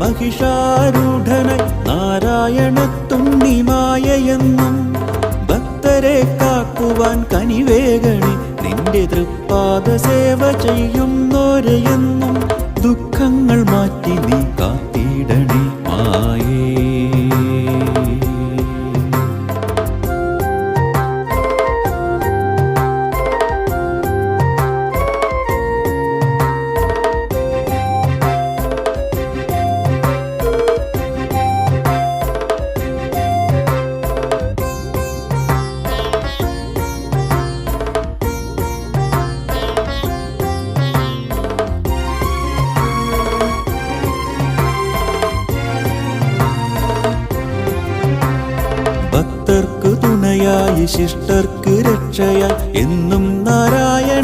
മഹിഷാരൂഢനായി നാരായണത്തുണ്ണിമായയെന്നും ഭക്തരെ കാക്കുവാൻ കനിവേഗണി നിന്റെ തൃപ്പാദ സേവ ചെയ്യുന്നോരെയെന്നും ദുഃഖങ്ങൾ മാറ്റി നീ കാത്തിടണേ മായേ. ഭക്തർക്ക് ശിഷ്ടർക്ക് രക്ഷയായി എന്നും നാരായണം